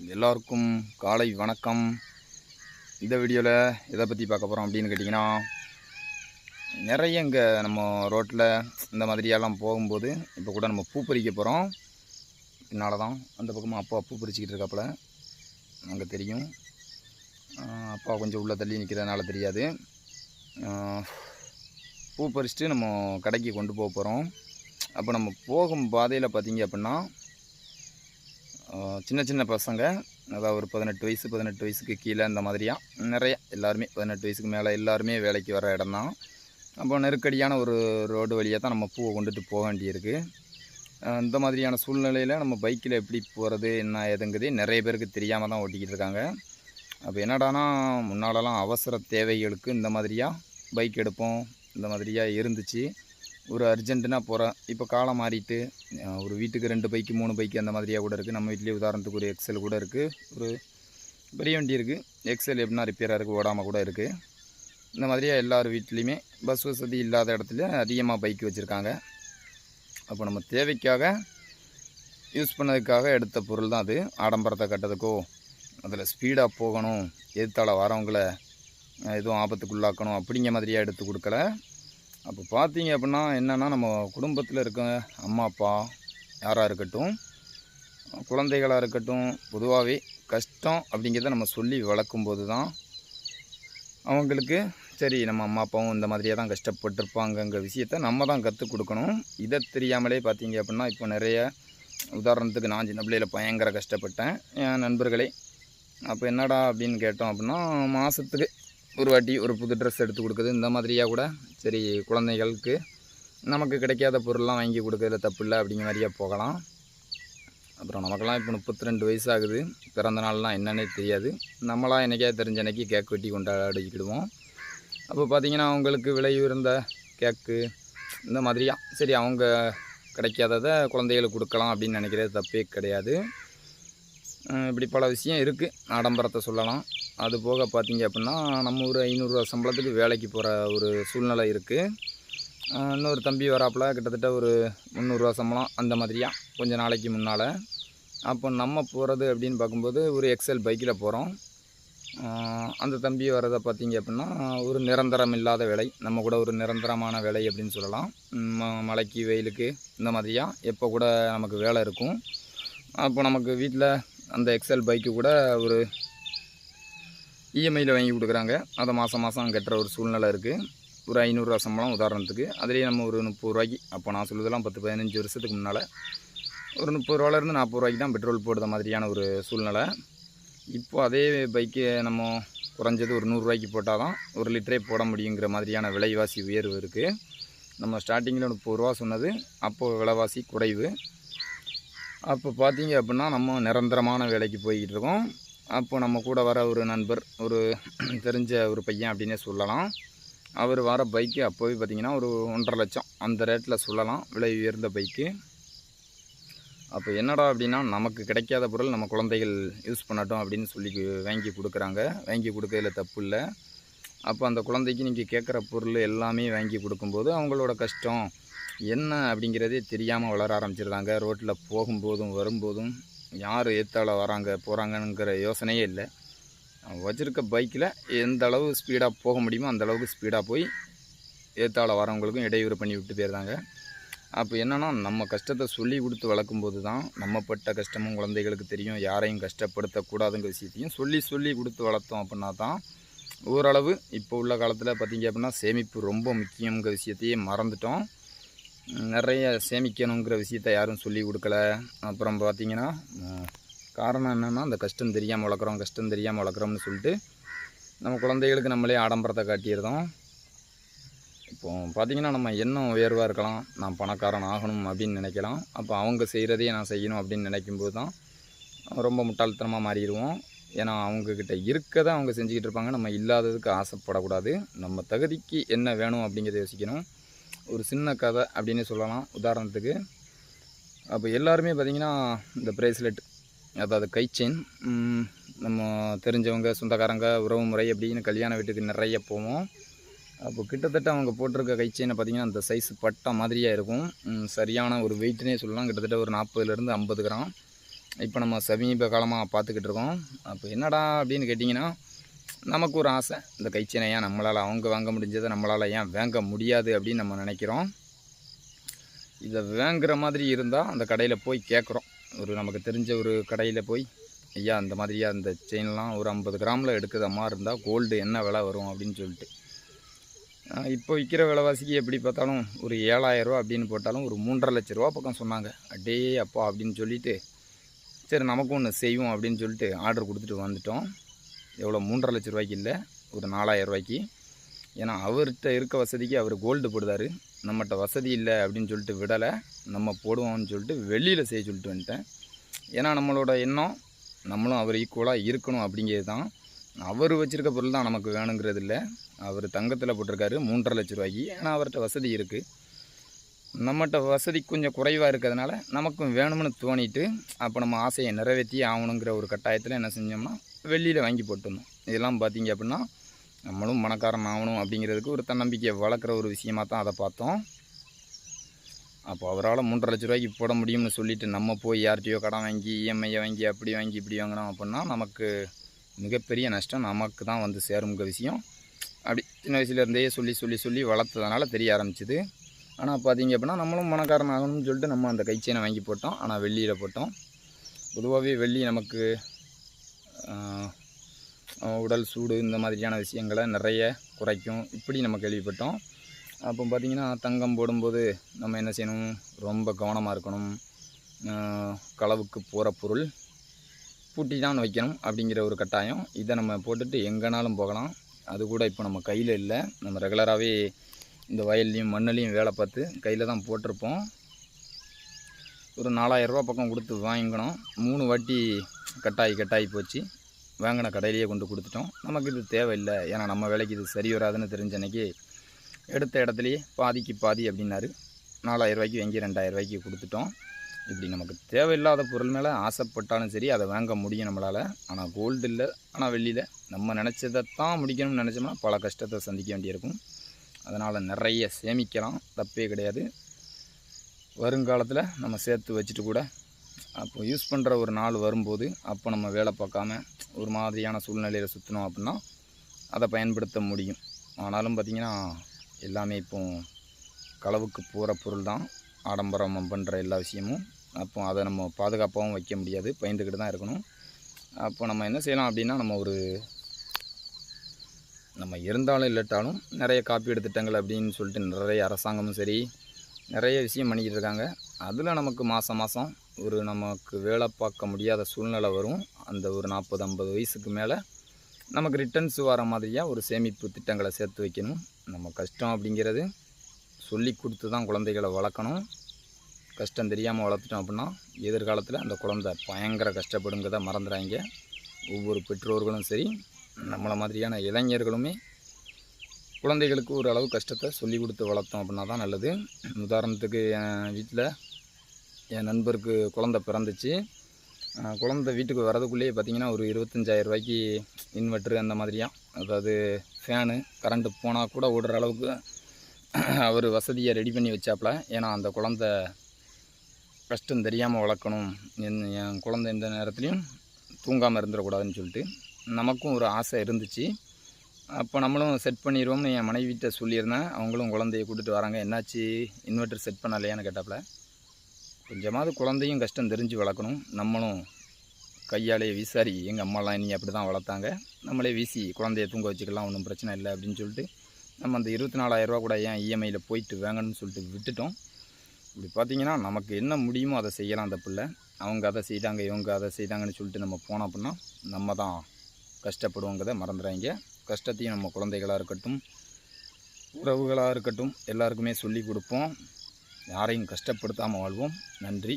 எல்லாருக்கும் காலை வணக்கம். இந்த வீடியோவில் எதை பற்றி பார்க்க போகிறோம் அப்படின்னு கேட்டிங்கன்னா நிறைய இங்கே நம்ம ரோட்டில் இந்த மாதிரியெல்லாம் போகும்போது இப்போ கூட நம்ம பூ பறிக்க போகிறோம் பின்னால் தான் அந்த பக்கமாக அப்பா பூ பறிச்சிக்கிட்டு இருக்காப்புல. அங்கே தெரியும். அப்பா கொஞ்சம் உள்ளே தள்ளி நிற்கிறதுனால தெரியாது. பூ பறிச்சுட்டு நம்ம கடைக்கு கொண்டு போக போகிறோம் அப்போ நம்ம போகும் பாதையில் பார்த்திங்க அப்படின்னா சின்ன சின்ன பசங்க. அதாவது ஒரு பதினெட்டு வயசு பதினெட்டு வயசுக்கு கீழே இந்த மாதிரியா? நிறைய எல்லாருமே பதினெட்டு வயசுக்கு மேலே எல்லாருமே வேலைக்கு வர இடம் தான். அப்போ நெருக்கடியான ஒரு ரோடு வழியாக தான் நம்ம பூவை கொண்டுட்டு போக வேண்டியிருக்கு. இந்த மாதிரியான சூழ்நிலையில் நம்ம பைக்கில் எப்படி போகிறது என்ன ஏதுங்கிறது நிறைய பேருக்கு தெரியாமல் தான் ஓட்டிக்கிட்டு இருக்காங்க. அப்போ என்னடானா முன்னாலெல்லாம் அவசர தேவைகளுக்கு இந்த மாதிரியாக பைக் எடுப்போம் இந்த மாதிரியாக இருந்துச்சு. ஒரு அர்ஜென்ட்டுனா போகிறேன் இப்போ காலம் மாறிட்டு ஒரு வீட்டுக்கு ரெண்டு பைக்கு மூணு பைக்கு அந்த மாதிரியாக கூட இருக்குது நம்ம வீட்லேயே உதாரணத்துக்கு ஒரு எக்ஸல் கூட இருக்குது ஒரு பெரிய வண்டி இருக்குது எக்ஸல் எப்படின்னா ரிப்பேராக இருக்குது ஓடாமல் கூட இருக்குது இந்த மாதிரியாக எல்லார் வீட்லேயுமே பஸ் வசதி இல்லாத இடத்துல அதிகமாக பைக் வச்சுருக்காங்க. அப்போ நம்ம தேவைக்காக யூஸ் பண்ணதுக்காக எடுத்த பொருள் தான் அது. ஆடம்பரத்தை கட்டதுக்கோ அதில் ஸ்பீடாக போகணும் எதிர்த்தால வரவங்களை எதுவும் ஆபத்துக்குள்ளாக்கணும் அப்படிங்கிற மாதிரியாக எடுத்து கொடுக்கல. அப்போ பார்த்தீங்க அப்படின்னா என்னென்னா நம்ம குடும்பத்தில் இருக்க அம்மா அப்பா யாராக இருக்கட்டும் குழந்தைகளாக இருக்கட்டும் பொதுவாகவே கஷ்டம் அப்படிங்கிறத நம்ம சொல்லி வளர்க்கும்போது தான் அவங்களுக்கு சரி நம்ம அம்மா அப்பாவும் இந்த மாதிரியே தான் கஷ்டப்பட்டிருப்பாங்கங்கிற விஷயத்த நம்ம தான் கற்றுக் கொடுக்கணும். இதை தெரியாமலே பார்த்தீங்க அப்படின்னா இப்போ நிறைய உதாரணத்துக்கு நான் சின்ன பிள்ளையில் பயங்கர கஷ்டப்பட்டேன். என் நண்பர்களே அப்போ என்னடா அப்படின்னு கேட்டோம் அப்படின்னா மாதத்துக்கு ஒரு வாட்டி ஒரு புது ட்ரெஸ் எடுத்து கொடுக்குது. இந்த மாதிரியாக கூட சரி குழந்தைகளுக்கு நமக்கு கிடைக்காத பொருள்லாம் வாங்கி கொடுக்கறதுல தப்பு இல்லை அப்படிங்கிற மாதிரியே போகலாம். அப்புறம் நமக்கெல்லாம் இப்போ முப்பத்தி ரெண்டு வயசு ஆகுது பிறந்த நாள்லாம் என்னன்னே தெரியாது. நம்மளாம் என்னைக்கே தெரிஞ்ச அன்னைக்கு கேக் வெட்டி கொண்டாடிக்கிடுவோம். அப்போ பார்த்தீங்கன்னா அவங்களுக்கு விலை உயர்ந்த கேக்கு இந்த மாதிரியா. சரி அவங்க கிடைக்காததை குழந்தைகளுக்கு கொடுக்கலாம் அப்படின்னு நினைக்கிறது தப்பே கிடையாது. இப்படி பல விஷயம் இருக்குது ஆடம்பரத்தை சொல்லலாம். அது போக பார்த்தீங்க அப்படின்னா நம்ம ஒரு ஐநூறுரூவா சம்பளத்துக்கு வேலைக்கு போகிற ஒரு சூழ்நிலை இருக்குது இன்னொரு தம்பி வராப்பில் கிட்டத்தட்ட ஒரு முந்நூறுரூவா சம்பளம் அந்த மாதிரியா கொஞ்சம் நாளைக்கு முன்னால். அப்போ நம்ம போகிறது அப்படின்னு பார்க்கும்போது ஒரு எக்ஸல் பைக்கில் போகிறோம் அந்த தம்பி வரதை பார்த்திங்க அப்படின்னா ஒரு நிரந்தரம் இல்லாத வேலை. நம்ம கூட ஒரு நிரந்தரமான வேலை அப்படின்னு சொல்லலாம். ம- மழைக்கு வெயிலுக்கு இந்த மாதிரியா எப்போ கூட நமக்கு வேலை இருக்கும். அப்போ நமக்கு வீட்டில் அந்த எக்ஸல் பைக்கு கூட ஒரு இஎம்ஐயில் வாங்கி கொடுக்குறாங்க. அதை மாதம் மாதம் கட்டுற ஒரு சூழ்நிலை இருக்குது ஒரு ஐநூறுரூவா சம்பளம் உதாரணத்துக்கு. அதுலேயே நம்ம ஒரு முப்பது ரூபாய்க்கு அப்போ நான் சொல்லுதெல்லாம் பத்து பதினஞ்சு வருஷத்துக்கு முன்னால் ஒரு முப்பது ரூபாலேருந்து நாற்பது ரூபாய்க்கு தான் பெட்ரோல் போடுற மாதிரியான ஒரு சூழ்நிலை. இப்போ அதே பைக்கு நம்ம குறைஞ்சது ஒரு நூறுரூவாய்க்கு போட்டால் தான் ஒரு லிட்டரே போட முடியுங்கிற மாதிரியான விலைவாசி உயர்வு இருக்குது நம்ம ஸ்டார்டிங்கில் முப்பது ரூபா சொன்னது அப்போது விலைவாசி குறைவு. அப்போ பார்த்தீங்க அப்படின்னா நம்ம நிரந்தரமான வேலைக்கு போய்கிட்டு இருக்கோம். அப்போது நம்ம கூட வர ஒரு நண்பர் ஒரு தெரிஞ்ச ஒரு பையன் அப்படின்னே சொல்லலாம். அவர் வர பைக்கு அப்போவே பார்த்தீங்கன்னா ஒரு ஒன்றரை லட்சம். அந்த ரேட்டில் சொல்லலாம். விலை உயர்ந்த பைக்கு அப்போ என்னடா அப்படின்னா நமக்கு கிடைக்காத பொருள் நம்ம குழந்தைகள் யூஸ் பண்ணட்டும் அப்படின்னு சொல்லி வாங்கி கொடுக்குறாங்க. வாங்கி கொடுக்கறதுல தப்பு இல்லை. அப்போ அந்த குழந்தைக்கு நீங்கள் கேட்குற பொருள் எல்லாமே வாங்கி கொடுக்கும்போது அவங்களோட கஷ்டம் என்ன அப்படிங்கிறதே தெரியாமல் வளர ஆரம்பிச்சிருந்தாங்க ரோட்டில் போகும்போதும் வரும்போதும் யார் ஏற்றால வராங்க போகிறாங்கங்கிற யோசனையே இல்லை. வச்சுருக்க பைக்கில் எந்த அளவு ஸ்பீடாக போக முடியுமோ அந்தளவுக்கு ஸ்பீடாக போய் ஏற்றால வரவங்களுக்கும் இடையூறு பண்ணி விட்டு போயிருந்தாங்க அப்போ என்னென்னா நம்ம கஷ்டத்தை சொல்லி கொடுத்து வளர்க்கும் போது தான் நம்ம பட்ட கஷ்டமும் குழந்தைகளுக்கு தெரியும். யாரையும் கஷ்டப்படுத்தக்கூடாதுங்கிற விஷயத்தையும் சொல்லி சொல்லி கொடுத்து வளர்த்தோம் அப்படின்னா தான் ஓரளவு இப்போ உள்ள காலத்தில் பார்த்திங்க அப்படின்னா சேமிப்பு ரொம்ப முக்கியங்கிற விஷயத்தையே மறந்துட்டோம். நிறைய சேமிக்கணுங்கிற விஷயத்த யாரும் சொல்லி கொடுக்கல. அப்புறம் பார்த்தீங்கன்னா காரணம் என்னென்னா அந்த கஷ்டம் தெரியாமல் வளர்க்குறோம் கஷ்டம் தெரியாமல் வளர்க்குறோம்னு சொல்லிட்டு நம்ம குழந்தைகளுக்கு நம்மளே ஆடம்பரத்தை காட்டியிருந்தோம் இப்போ பார்த்திங்கன்னா நம்ம எண்ணம் உயர்வாக இருக்கலாம். நான் பணக்காரன் ஆகணும் அப்படின்னு நினைக்கலாம். அப்போ அவங்க செய்கிறதையே நான் செய்யணும் அப்படின்னு நினைக்கும்போது தான் ரொம்ப முட்டாள்தனமாக மாறிடுவோம். ஏன்னா அவங்கக்கிட்ட இருக்கதை அவங்க செஞ்சுக்கிட்டு இருப்பாங்க. நம்ம இல்லாததுக்கு ஆசைப்படக்கூடாது. நம்ம தகுதிக்கு என்ன வேணும் அப்படிங்கிறத யோசிக்கணும். ஒரு சின்ன கதை அப்படின்னு சொல்லலாம். உதாரணத்துக்கு அப்போ எல்லாருமே பார்த்திங்கன்னா இந்த ப்ரேஸ்லெட் அதாவது கை செயின் நம்ம தெரிஞ்சவங்க சொந்தக்காரங்க உறவு முறை அப்படின்னு கல்யாண வீட்டுக்கு நிறைய போவோம். அப்போ கிட்டத்தட்ட அவங்க போட்டிருக்க கை செயினை பார்த்திங்கன்னா அந்த சைஸ் பட்டா மாதிரியாக இருக்கும். சரியான ஒரு வெயிட்னே சொல்லலாம். கிட்டத்தட்ட ஒரு நாற்பதுலேருந்து ஐம்பது கிராம். இப்போ நம்ம சமீப காலமாக பார்த்துக்கிட்டு இருக்கோம். அப்போ என்னடா அப்படின்னு கேட்டிங்கன்னா நமக்கு ஒரு ஆசை. இந்த கைச்சனை ஏன் நம்மளால் அவங்க வாங்க முடிஞ்சதை நம்மளால் ஏன் வாங்க முடியாது அப்படின்னு நம்ம நினைக்கிறோம். இதை வாங்குற மாதிரி இருந்தால் அந்த கடையில் போய் கேட்குறோம் ஒரு நமக்கு தெரிஞ்ச ஒரு கடையில் போய் ஐயா அந்த மாதிரியா அந்த செயின்லாம் ஒரு ஐம்பது கிராமில் எடுக்கிற மாதிரி இருந்தால் கோல்டு என்ன விலை வரும்? அப்படின்னு சொல்லிட்டு. இப்போ விற்கிற விலைவாசிக்கு எப்படி பார்த்தாலும் ஒரு ஏழாயிரரூவா அப்படின்னு போட்டாலும் ஒரு மூன்றரை லட்ச ரூபா பக்கம் சொன்னாங்க. அடே அப்பா அப்படின்னு சொல்லிவிட்டு சரி நமக்கும் ஒன்று செய்வோம் அப்படின்னு சொல்லிட்டு ஆர்டர் கொடுத்துட்டு வந்துட்டோம். எவ்வளோ மூன்றரை லட்ச ரூபாய்க்கு இல்லை ஒரு நாலாயிரம் ரூபாய்க்கு. ஏன்னா அவர்கிட்ட இருக்க வசதிக்கு அவர் கோல்டு போடுதார். நம்மகிட்ட வசதி இல்லை அப்படின்னு சொல்லிட்டு விடலை. நம்ம போடுவோம்னு சொல்லிட்டு வெளியில் செய்ய சொல்லிட்டு வந்துட்டேன். ஏன்னா நம்மளோட எண்ணம் நம்மளும் அவர் ஈக்குவலாக இருக்கணும் அப்படிங்கிறது தான். அவர் வச்சுருக்க பொருள் தான் நமக்கு வேணுங்கிறது இல்லை. அவர் தங்கத்தில் போட்டிருக்காரு மூன்றரை லட்ச ரூபாய்க்கு. ஏன்னா அவர்கிட்ட வசதி இருக்குது நம்மகிட்ட வசதி கொஞ்சம் குறைவாக இருக்கிறதுனால நமக்கும் வேணும்னு தோணிட்டு அப்போ நம்ம ஆசையை நிறைவேற்றி ஆகணுங்கிற ஒரு கட்டாயத்தில் என்ன செஞ்சோம்னா வெளியில் வாங்கி போட்டுருந்தோம் இதெல்லாம் பார்த்தீங்க அப்படின்னா நம்மளும் மனக்காரன் ஆகணும் அப்படிங்கிறதுக்கு ஒரு தன்னம்பிக்கையை வளர்க்குற ஒரு விஷயமாக தான் அதை பார்த்தோம். அப்போ அவரால் மூன்றரை லட்ச ரூபாய்க்கு போட முடியும்னு சொல்லிட்டு நம்ம போய் யார்கிட்டயோ கடன் வாங்கி இஎம்ஐயை வாங்கி அப்படி வாங்கி இப்படி வாங்கினோம் அப்படின்னா நமக்கு மிகப்பெரிய நஷ்டம் நமக்கு தான் வந்து சேருங்கிற விஷயம். அப்படி சின்ன வயசுலேருந்தே சொல்லி சொல்லி சொல்லி வளர்த்ததுனால தெரிய ஆரம்பிச்சிது. ஆனால் பார்த்தீங்க அப்படின்னா நம்மளும் மனக்காரன் ஆகணும்னு சொல்லிட்டு நம்ம அந்த கைச்சேனை வாங்கி போட்டோம். ஆனால் வெள்ளியில் போட்டோம். பொதுவாகவே வெள்ளி நமக்கு உடல் சூடு இந்த மாதிரியான விஷயங்களை நிறைய குறைக்கும். இப்படி நம்ம கேள்விப்பட்டோம். அப்போ பார்த்திங்கன்னா தங்கம் போடும்போது நம்ம என்ன செய்யணும்? ரொம்ப கவனமாக இருக்கணும். களவுக்கு போகிற பொருள் பூட்டி தான் வைக்கணும் அப்படிங்கிற ஒரு கட்டாயம். இதை நம்ம போட்டுட்டு எங்கேனாலும் போகலாம். அது கூட இப்போ நம்ம கையில் இல்லை. நம்ம ரெகுலராகவே இந்த வயல்லையும் மண்ணுலேயும் வேலை பார்த்து கையில் தான் போட்டிருப்போம். ஒரு நாலாயிரரூபா பக்கம் கொடுத்து வாங்கினோம் மூணு வாட்டி கட்டாயி கட்டாயி போச்சு. வாங்கின கடையிலேயே கொண்டு கொடுத்துட்டோம். நமக்கு இது தேவையில்லை. ஏன்னா நம்ம வேலைக்கு இது சரி வராதுன்னு தெரிஞ்ச அன்னைக்கு எடுத்த இடத்துலையே பாதிக்கு பாதி அப்படின்னாரு. நாலாயிரம் ரூபாய்க்கு வாங்கி ரெண்டாயிரம் ரூபாய்க்கு கொடுத்துட்டோம். இப்படி நமக்கு தேவையில்லாத பொருள் மேலே ஆசைப்பட்டாலும் சரி அதை வாங்க முடியும் நம்மளால். ஆனால் கோல்டு இல்லை ஆனால் வெள்ளியில். நம்ம நினச்சதை தான் முடிக்கணும்னு நினச்சோம்னா பல கஷ்டத்தை சந்திக்க வேண்டியிருக்கும். அதனால் நிறைய சேமிக்கலாம். தப்பே கிடையாது. வருங்காலத்தில் நம்ம சேர்த்து வச்சுட்டு கூட அப்போ யூஸ் பண்ணுற ஒரு நாள் வரும்போது அப்போ நம்ம வேலை பார்க்காம ஒரு மாதிரியான சூழ்நிலையில் சுற்றினோம் அப்படின்னா அதை பயன்படுத்த முடியும். ஆனாலும் பார்த்திங்கன்னா எல்லாமே இப்போ களவுக்கு போகிற பொருள் தான். ஆடம்பரம் பண்ணுற எல்லா விஷயமும். அப்போ அதை நம்ம பாதுகாப்பாகவும் வைக்க முடியாது. பயந்துக்கிட்டு தான் இருக்கணும். அப்போ நம்ம என்ன செய்யலாம் அப்படின்னா நம்ம ஒரு நம்ம இருந்தாலும் இல்லாட்டாலும் நிறைய காப்பீடு திட்டங்கள் அப்படின்னு சொல்லிட்டு நிறைய அரசாங்கமும் சரி நிறைய விஷயம் பண்ணிக்கிட்டு இருக்காங்க. அதில் நமக்கு மாதம் மாதம் ஒரு நமக்கு வேலை பார்க்க முடியாத சூழ்நிலை வரும். அந்த ஒரு நாற்பது ஐம்பது வயசுக்கு மேலே நமக்கு ரிட்டர்ன்ஸ் வர மாதிரியாக ஒரு சேமிப்பு திட்டங்களை சேர்த்து வைக்கணும். நம்ம கஷ்டம் அப்படிங்கிறது சொல்லி கொடுத்து தான் குழந்தைகளை வளர்க்கணும். கஷ்டம் தெரியாமல் வளர்த்துட்டோம் அப்படின்னா எதிர்காலத்தில் அந்த குழந்தை பயங்கர கஷ்டப்படுங்கிறத மறந்துடாங்க ஒவ்வொரு பெற்றோர்களும் சரி நம்மளை மாதிரியான இளைஞர்களுமே குழந்தைகளுக்கு ஓரளவு கஷ்டத்தை சொல்லி கொடுத்து வளர்த்தோம் அப்படின்னா தான் நல்லது. உதாரணத்துக்கு என் வீட்டில் என் நண்பருக்கு குழந்த பிறந்துச்சு. குழந்த வீட்டுக்கு வரதுக்குள்ளேயே பார்த்தீங்கன்னா ஒரு இருபத்தஞ்சாயிரம் ரூபாய்க்கு இன்வெர்ட்ரு அந்த மாதிரியா. அதாவது ஃபேனு கரண்ட்டு போனால் கூட ஓடுற அளவுக்கு அவர் வசதியை ரெடி பண்ணி வச்சாப்புல. ஏன்னா அந்த குழந்த கஷ்டம் தெரியாமல் வளர்க்கணும். என் என் குழந்த எந்த நேரத்துலையும் தூங்காமல் இருந்துடக்கூடாதுன்னு சொல்லிட்டு நமக்கும் ஒரு ஆசை இருந்துச்சு. அப்போ நம்மளும் செட் பண்ணிடுவோம்னு என் மனைவிட்ட சொல்லியிருந்தேன். அவங்களும் குழந்தைய கூட்டிகிட்டு வராங்க. என்னாச்சு? இன்வெர்ட்டர் செட் பண்ணலையான்னு கேட்டாப்புல. கொஞ்சமாவது குழந்தையும் கஷ்டம் தெரிஞ்சு வளர்க்கணும். நம்மளும் கையாலே வீசாரி எங்கள் அம்மாலாம் நீ அப்படி தான் வளர்த்தாங்க. நம்மளே வீசி குழந்தைய தூங்க வச்சுக்கலாம் ஒன்றும் பிரச்சனை இல்லை அப்படின்னு சொல்லிட்டு நம்ம அந்த இருபத்தி நாலாயிரரூவா கூட ஏன் இஎம்ஐயில் போயிட்டு வாங்கணும்னு சொல்லிட்டு விட்டுட்டோம். இப்படி பார்த்தீங்கன்னா நமக்கு என்ன முடியுமோ அதை செய்யலாம் அந்த பிள்ளை. அவங்க அதை செய்தாங்க இவங்க அதை செய்தாங்கன்னு சொல்லிட்டு நம்ம போனோம் அப்படின்னா நம்ம தான் கஷ்டப்படுவோங்கிறத மறந்துடுறாங்க கஷ்டத்தையும் நம்ம குழந்தைகளாக இருக்கட்டும் உறவுகளாக இருக்கட்டும் எல்லாருக்குமே சொல்லி கொடுப்போம். யாரையும் கஷ்டப்படுத்தாமல் வாழ்வோம். நன்றி.